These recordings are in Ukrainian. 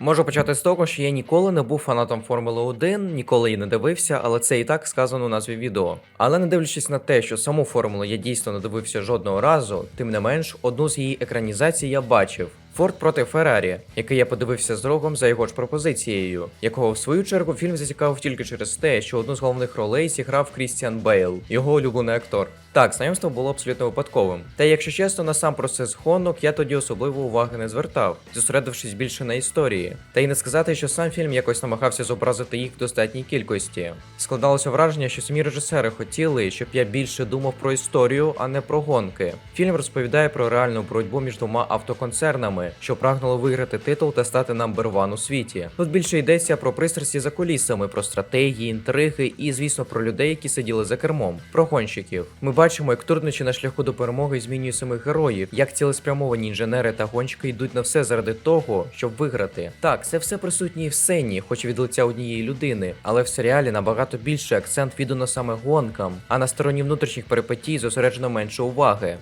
Можу почати з того, що я ніколи не був фанатом Формули 1, ніколи її не дивився, але це і так сказано у назві відео. Але не дивлячись на те, що саму формулу я дійсно не дивився жодного разу, тим не менш, одну з її екранізацій я бачив. Форд проти Феррарі, який я подивився з другом за його ж пропозицією, якого в свою чергу фільм зацікавив тільки через те, що одну з головних ролей зіграв Крістіан Бейл, його улюблений актор. Так, знайомство було абсолютно випадковим. Та якщо чесно, на сам процес гонок я тоді особливо уваги не звертав, зосередившись більше на історії. Та й не сказати, що сам фільм якось намагався зобразити їх в достатній кількості. Складалося враження, що самі режисери хотіли, щоб я більше думав про історію, а не про гонки. Фільм розповідає про реальну боротьбу між двома автоконцернами, що прагнули виграти титул та стати number one у світі. Тут більше йдеться про пристрасті за кулісами, про стратегії, інтриги і, звісно, про людей, які сиділи за кермом, про гонщиків. Ми бачимо, як труднощі на шляху до перемоги змінює самих героїв, як цілеспрямовані інженери та гонщики йдуть на все заради того, щоб виграти. Так, це все присутнє і в сцені, хоч від лиця однієї людини, але в серіалі набагато більше акцент віддано саме гонкам, а на стороні внутрішніх перипетій зосереджено менше уваги.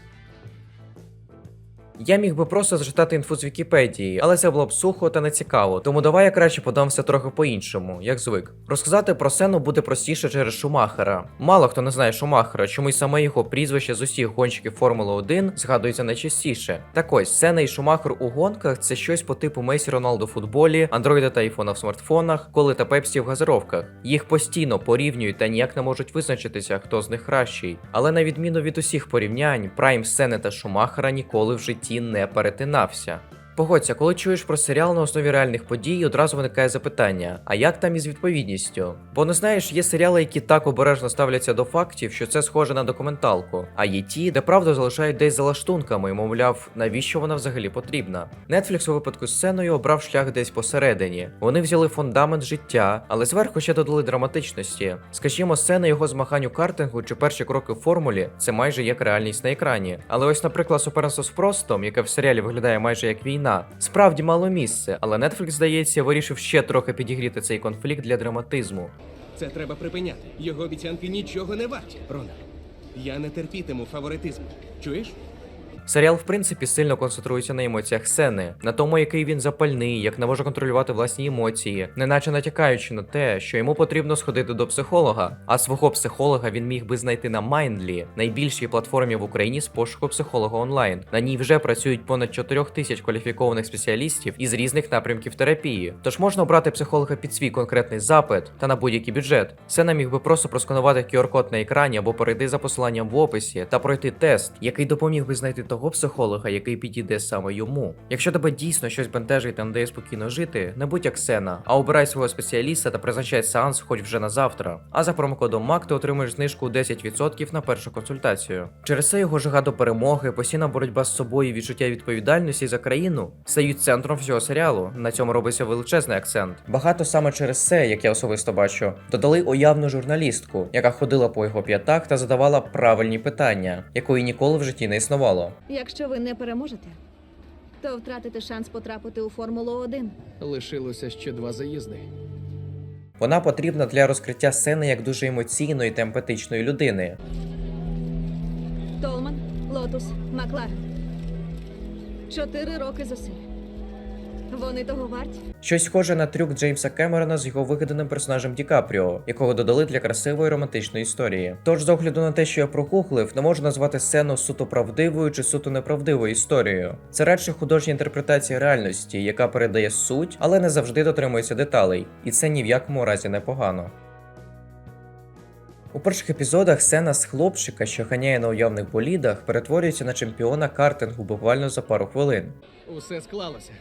Я міг би просто зачитати інфу з Вікіпедії, але це було б сухо та нецікаво. Тому давай я краще подам все трохи по-іншому, як звик. Розказати про сцену буде простіше через Шумахера. Мало хто не знає Шумахера, чому й саме його прізвище з усіх гонщиків Формули 1 згадується найчастіше. Так ось, сцена і Шумахер у гонках це щось по типу Месі Роналду в футболі, Андроїда та айфона в смартфонах, коли та Пепсі в газировках. Їх постійно порівнюють та ніяк не можуть визначитися, хто з них кращий. Але на відміну від усіх порівнянь, прайм сцени та Шумахера ніколи в житті не перетинався. Погодься, коли чуєш про серіал на основі реальних подій, одразу виникає запитання: а як там із відповідністю? Бо не знаєш, є серіали, які так обережно ставляться до фактів, що це схоже на документалку, а є ті, де правду залишають десь за лаштунками, мовляв, навіщо вона взагалі потрібна. Netflix у випадку з сценою обрав шлях десь посередині. Вони взяли фундамент життя, але зверху ще додали драматичності. Скажімо, сцена його змагань у картингу чи перші кроки в формулі це майже як реальність на екрані. Але ось, наприклад, суперництво з Простом, яке в серіалі виглядає майже як війна, справді мало місце, але Netflix, здається, вирішив ще трохи підігріти цей конфлікт для драматизму. Це треба припиняти. Його обіцянки нічого не варті. Рона, я не терпітиму фаворитизму. Чуєш? Серіал, в принципі, сильно концентрується на емоціях сцени, на тому, який він запальний, як не може контролювати власні емоції, неначе натякаючи на те, що йому потрібно сходити до психолога. А свого психолога він міг би знайти на Mindly, найбільшій платформі в Україні з пошуку психолога онлайн. На ній вже працюють понад 4 тисяч кваліфікованих спеціалістів із різних напрямків терапії. Тож можна обрати психолога під свій конкретний запит та на будь-який бюджет. Сена міг би просто просканувати QR-код на екрані або перейти за посиланням в описі та пройти тест, який допоміг би знайти того психолога, який підійде саме йому. Якщо тебе дійсно щось бентежить та не дає спокійно жити, не будь як Сена, а обирай свого спеціаліста та призначай сеанс хоч вже на завтра. А за промокодом MAC ти отримаєш знижку 10% на першу консультацію. Через це його жага до перемоги, постійна боротьба з собою відчуття відповідальності за країну стають центром всього серіалу. На цьому робиться величезний акцент. Багато саме через це, як я особисто бачу, додали уявну журналістку, яка ходила по його п'ятах та задавала правильні питання, якої ніколи в житті не існувало. Якщо ви не переможете, то втратите шанс потрапити у Формулу 1. Лишилося ще два заїзди. Вона потрібна для розкриття сцени як дуже емоційної та емпатичної людини. Толман, Лотус, Маклар. Чотири роки зусиль. Вони того варті. Щось схоже на трюк Джеймса Кемерона з його вигаданим персонажем Ді Капріо, якого додали для красивої романтичної історії. Тож, з огляду на те, що я прогуглив, не можу назвати сцену суто правдивою чи суто неправдивою історією. Це радше художня інтерпретація реальності, яка передає суть, але не завжди дотримується деталей, і це ні в якому разі не погано. У перших епізодах сцена з хлопчика, що ганяє на уявних болідах, перетворюється на чемпіона картингу буквально за пару хвилин. Усе склалося.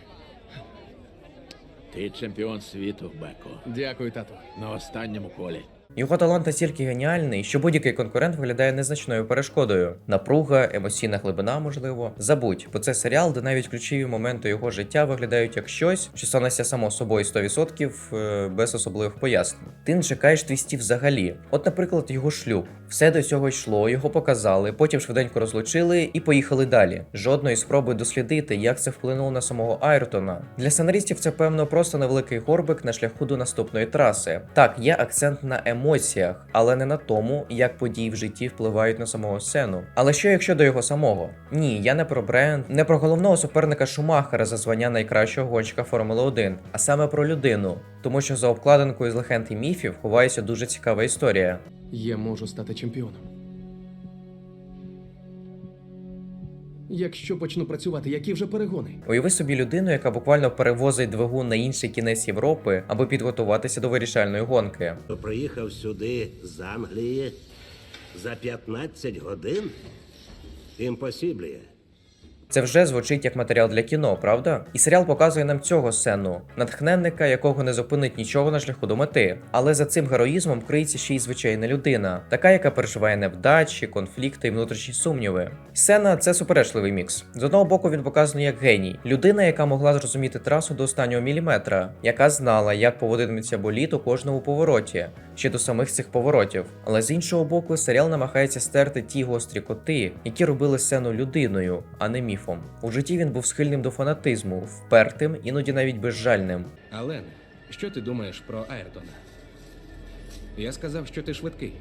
Ти чемпіон світу, Беко. Дякую, тату. На останньому колі. Його талант настільки геніальний, що будь-який конкурент виглядає незначною перешкодою. Напруга, емоційна глибина, можливо. Забудь, бо це серіал, де навіть ключові моменти його життя виглядають як щось, що станеться само собою 100% е, без особливих пояснень. Ти не чекаєш твістів взагалі. От, наприклад, його шлюб. Все до цього йшло, його показали, потім швиденько розлучили і поїхали далі. Жодної спроби дослідити, як це вплинуло на самого Айртона. Для сценаристів це певно просто невеликий горбик на шляху до наступної траси. Так, є акцент на емоції. Емоціях, але не на тому, як події в житті впливають на самого сцену. Але що якщо до його самого? Ні, я не про бренд, не про головного суперника Шумахера за звання найкращого гонщика Формули 1, а саме про людину. Тому що за обкладинкою з легенд і міфів ховається дуже цікава історія. Я можу стати чемпіоном. Якщо почну працювати, які вже перегони? Уяви собі людину, яка буквально перевозить двигун на інший кінець Європи, аби підготуватися до вирішальної гонки. Приїхав сюди з Англії за 15 годин? Імпосібліє. Це вже звучить як матеріал для кіно, правда? І серіал показує нам цього сцену, натхненника, якого не зупинить нічого на шляху до мети. Але за цим героїзмом криється ще й звичайна людина, така, яка переживає невдачі, конфлікти і внутрішні сумніви. Сцена це суперечливий мікс. З одного боку він показаний як геній, людина, яка могла зрозуміти трасу до останнього міліметра, яка знала, як поводитиметься боліт у кожному повороті, ще до самих цих поворотів. Але з іншого боку, серіал намагається стерти ті гострі коти, які робили сцену людиною, а не міфом. У житті він був схильним до фанатизму, впертим, іноді навіть безжальним. Ален, що ти думаєш про Айртона? Я сказав, що ти швидкий.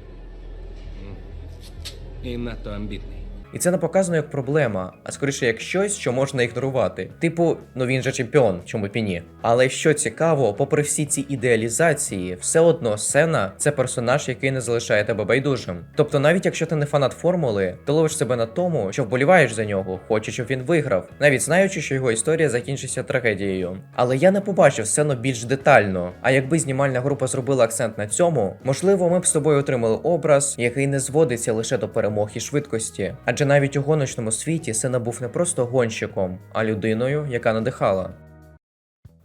І надто амбітний. І це не показано як проблема, а скоріше як щось, що можна ігнорувати. Типу, ну він же чемпіон, чому б і ні. Але що цікаво, попри всі ці ідеалізації, все одно сцена це персонаж, який не залишає тебе байдужим. Тобто, навіть якщо ти не фанат формули, ти ловиш себе на тому, що вболіваєш за нього, хочеш, щоб він виграв, навіть знаючи, що його історія закінчиться трагедією. Але я не побачив сцену більш детально. А якби знімальна група зробила акцент на цьому, можливо, ми б з тобою отримали образ, який не зводиться лише до перемог і швидкості. Адже навіть у гоночному світі Сена був не просто гонщиком, а людиною, яка надихала.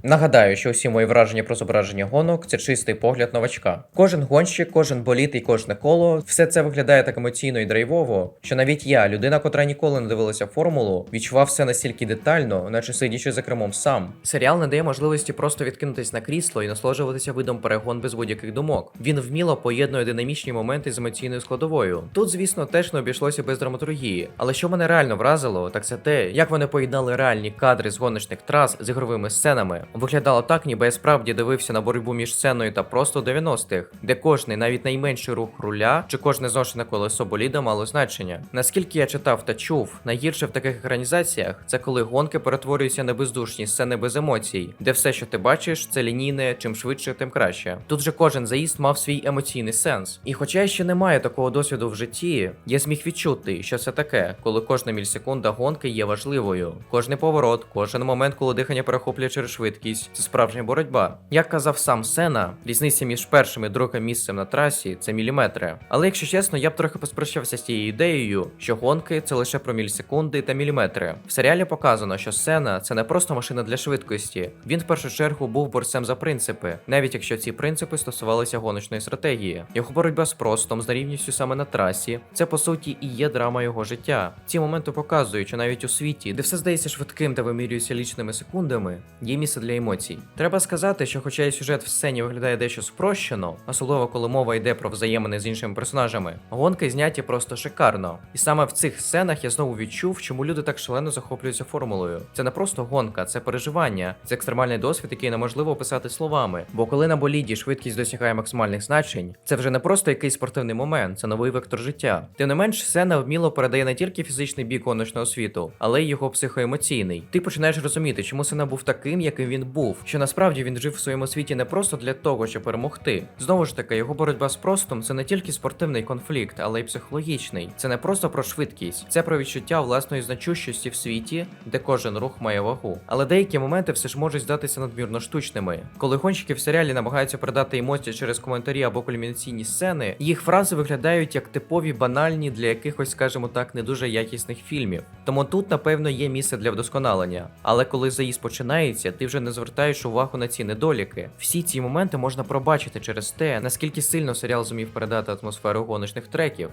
Нагадаю, що усі мої враження про зображення гонок це чистий погляд новачка. Кожен гонщик, кожен боліт і кожне коло, все це виглядає так емоційно і драйвово, що навіть я, людина, котра ніколи не дивилася формулу, відчував все настільки детально, наче сидячи за кермом сам. Серіал не дає можливості просто відкинутись на крісло і насолоджуватися видом перегон без будь-яких думок. Він вміло поєднує динамічні моменти з емоційною складовою. Тут, звісно, теж не обійшлося без драматургії. Але що мене реально вразило, так це те, як вони поєднали реальні кадри з гоночних трас з ігровими сценами. Виглядало так, ніби я справді дивився на боротьбу між сценою та просто 90-х, де кожний, навіть найменший рух руля чи кожне зношене колесо боліда мало значення. Наскільки я читав та чув, найгірше в таких екранізаціях це коли гонки перетворюються на бездушні сцени без емоцій, де все, що ти бачиш, це лінійне, чим швидше, тим краще. Тут же кожен заїзд мав свій емоційний сенс. І хоча я ще не маю такого досвіду в житті, я зміг відчути, що це таке, коли кожна мілісекунда гонки є важливою. Кожний поворот, кожен момент, коли дихання перехоплює через швидкість, це справжня боротьба. Як казав сам Сена, різниця між першим і другим місцем на трасі це міліметри. Але якщо чесно, я б трохи поспрощався з тією ідеєю, що гонки це лише про мілісекунди та міліметри. В серіалі показано, що Сена це не просто машина для швидкості. Він в першу чергу був борцем за принципи, навіть якщо ці принципи стосувалися гоночної стратегії. Його боротьба з простом, з нерівністю саме на трасі, це по суті і є драма його життя. Ці моменти показують, що навіть у світі, де все здається швидким та вимірюється лічними секундами, є місце для емоцій. Треба сказати, що хоча і сюжет в сцені виглядає дещо спрощено, особливо коли мова йде про взаємини з іншими персонажами, гонки зняті просто шикарно. І саме в цих сценах я знову відчув, чому люди так шалено захоплюються формулою. Це не просто гонка, це переживання, це екстремальний досвід, який неможливо описати словами. Бо коли на боліді швидкість досягає максимальних значень, це вже не просто якийсь спортивний момент, це новий вектор життя. Тим не менш, сцена вміло передає не тільки фізичний бік гоночного світу, але й його психоемоційний. Ти починаєш розуміти, чому сцена був таким, яким він був, що насправді він жив в своєму світі не просто для того, щоб перемогти. Знову ж таки, його боротьба з простом це не тільки спортивний конфлікт, але й психологічний. Це не просто про швидкість, це про відчуття власної значущості в світі, де кожен рух має вагу. Але деякі моменти все ж можуть здатися надмірно штучними. Коли гонщики в серіалі намагаються передати емоції через коментарі або кульмінаційні сцени, їх фрази виглядають як типові банальні для якихось, скажімо так, не дуже якісних фільмів. Тому тут, напевно, є місце для вдосконалення. Але коли заїзд починається, ти вже не звертаєш увагу на ці недоліки. Всі ці моменти можна пробачити через те, наскільки сильно серіал зумів передати атмосферу гоночних треків.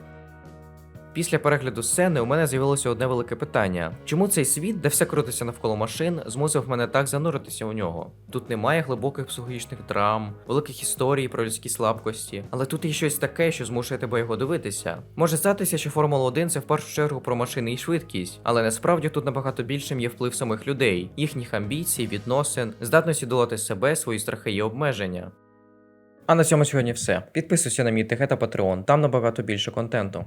Після перегляду сцени у мене з'явилося одне велике питання: чому цей світ, де все крутиться навколо машин, змусив мене так зануритися у нього? Тут немає глибоких психологічних драм, великих історій про людські слабкості, але тут є щось таке, що змушує тебе його дивитися. Може статися, що Формула 1 це в першу чергу про машини і швидкість, але насправді тут набагато більшим є вплив самих людей, їхніх амбіцій, відносин, здатності долати себе, свої страхи і обмеження. А на цьому сьогодні все. Підписуйся на мій ТГ та Patreon, там набагато більше контенту.